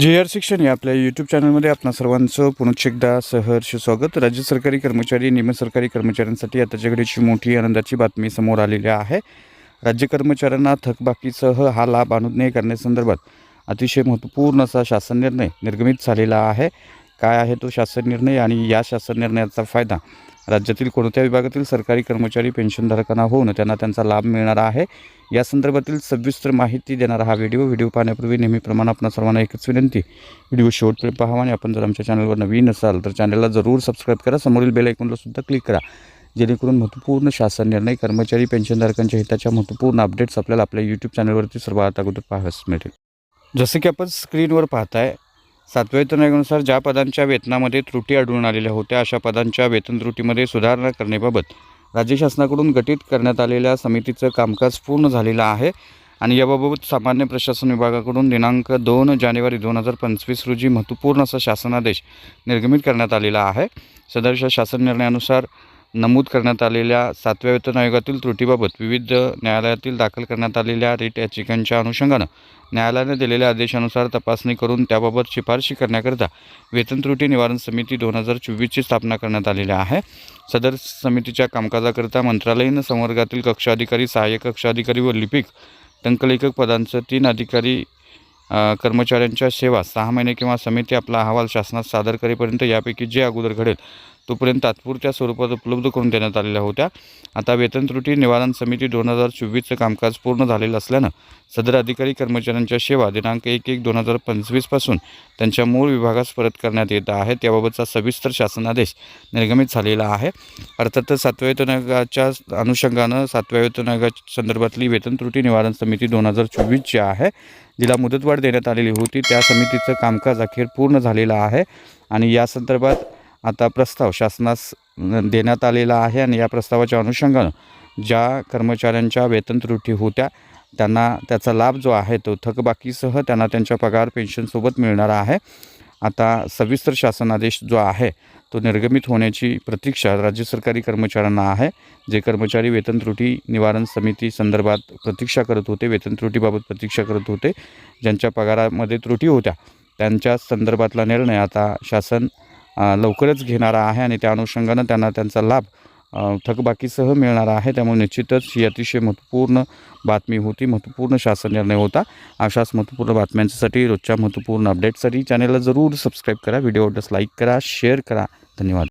जे आर शिक्षण या आपल्या यूट्यूब चॅनलमध्ये आपणा सर्वांचं पुनश्च एकदा सहर्ष स्वागत. राज्य सरकारी कर्मचारी निमसरकारी कर्मचाऱ्यांसाठी आताच्या घडीची मोठी आनंदाची बातमी समोर आलेली आहे. राज्य कर्मचाऱ्यांना थकबाकीसह हा लाभ अनुज्ञेय करण्यासंदर्भात अतिशय महत्त्वपूर्ण असा शासन निर्णय निर्गमित झालेला आहे. काय आहे तो शासन निर्णय आणि या शासन निर्णयाचा फायदा राज्यातील कोणत्या विभागातील सरकारी कर्मचारी पेन्शनधारकांना होऊन त्यांना त्यांचा लाभ मिळणार आहे? या संदर्भातील सविस्तर माहिती देणारा हा व्हिडिओ व्हिडिओ पाहण्यापूर्वी नेहमीप्रमाणे आपण सर्वांना एकच विनंती व्हिडिओ शेवटपर्यंत पाहावा आणि आपण जर आमच्या चॅनलवर नवीन असाल तर चॅनलला जरूर सबस्क्राईब करा समोरील बेल ऐकूनला सुद्धा क्लिक करा. जेणेकरून महत्त्वपूर्ण शासन निर्णय कर्मचारी पेन्शनधारकांच्या हिताच्या महत्त्वपूर्ण अपडेट्स आपल्याला आपल्या यूट्यूब चॅनलवरती सर्वात अगोदर पाहायला मिळतील. जसं की आपण स्क्रीनवर पाहताय सातव्या ज्या पदांच्या वेतनामध्ये त्रुटी आढळून आलेल्या होत्या अशा पदांच्या वेतन त्रुटीमध्ये सुधारणा करण्याबाबत राज्य शासनाकडून गठीत करण्यात आलेल्या समितीचं कामकाज पूर्ण झालेलं आहे आणि याबाबत सामान्य प्रशासन विभागाकडून दिनांक दोन जानेवारी दोन हजार पंचवीस रोजी महत्त्वपूर्ण असा शासनादेश निर्गमित करण्यात आलेला आहे. सदरच्या शासन निर्णयानुसार नमूद करण्यात आलेल्या सातव्या वेतन आयोगातील त्रुटीबाबत विविध न्यायालयातील दाखल करण्यात आलेल्या रिट याचिकांच्या अनुषंगानं न्यायालयाने दिलेल्या आदेशानुसार तपासणी करून त्याबाबत शिफारशी करण्याकरिता वेतन त्रुटी निवारण समिती दोन हजार चोवीसची स्थापना करण्यात आलेली आहे. सदर समितीच्या कामकाजाकरिता मंत्रालयीन संवर्गातील कक्ष अधिकारी सहाय्यक कक्ष अधिकारी व लिपिक टंकलेखक पदांचं तीन अधिकारी कर्मचाऱ्यांच्या सेवा सहा महिने किंवा समिती आपला अहवाल शासनात सादर करेपर्यंत यापैकी जे अगोदर घडेल तोपर्यंत तात्पुरत्या स्वरूपात उपलब्ध करून देण्यात आलेल्या होत्या. आता वेतन त्रुटी निवारण समिती दोन हजार चोवीसचं कामकाज पूर्ण झालेलं असल्यानं सदर अधिकारी कर्मचाऱ्यांच्या सेवा दिनांक एक एक दोन हजार पंचवीसपासून त्यांच्या मूळ विभागास परत करण्यात येत आहे. त्याबाबतचा सविस्तर शासनादेश निर्गमित झालेला आहे. अर्थातच सातव्या वेतन आयोगाच्या अनुषंगानं सातव्या वेतन संदर्भातली वेतन त्रुटी निवारण समिती दोन हजार चोवीसची आहे जिला मुदतवाढ देण्यात आलेली होती. त्या समितीचं कामकाज अखेर पूर्ण झालेलं आहे आणि या संदर्भात आता प्रस्ताव शासनास देण्यात आलेला आहे आणि या प्रस्तावाच्या अनुषंगानं ज्या कर्मचाऱ्यांच्या वेतन त्रुटी होत्या त्यांना त्याचा लाभ जो आहे तो थकबाकीसह त्यांना त्यांच्या पगार पेन्शनसोबत मिळणार आहे. आता सविस्तर शासनादेश जो आहे तो निर्गमित होण्याची प्रतीक्षा राज्य सरकारी कर्मचाऱ्यांना आहे. जे कर्मचारी वेतन त्रुटी निवारण समिती संदर्भात प्रतीक्षा करत होते वेतन त्रुटीबाबत प्रतीक्षा करत होते ज्यांच्या पगारामध्ये त्रुटी होत्या त्यांच्या संदर्भातला निर्णय आता शासन लवकरच घेणारा आहे आणि त्या अनुषंगानं त्यांना त्यांचा लाभ थकबाकीसह मिळणार आहे. त्यामुळे निश्चितच ही अतिशय महत्त्वपूर्ण बातमी होती. महत्त्वपूर्ण शासन निर्णय होता. अशाच महत्त्वपूर्ण बातम्यांसाठी रोजच्या महत्त्वपूर्ण अपडेटसाठी चॅनलला जरूर सबस्क्राईब करा. व्हिडिओ आवडल्यास लाईक करा शेअर करा. धन्यवाद.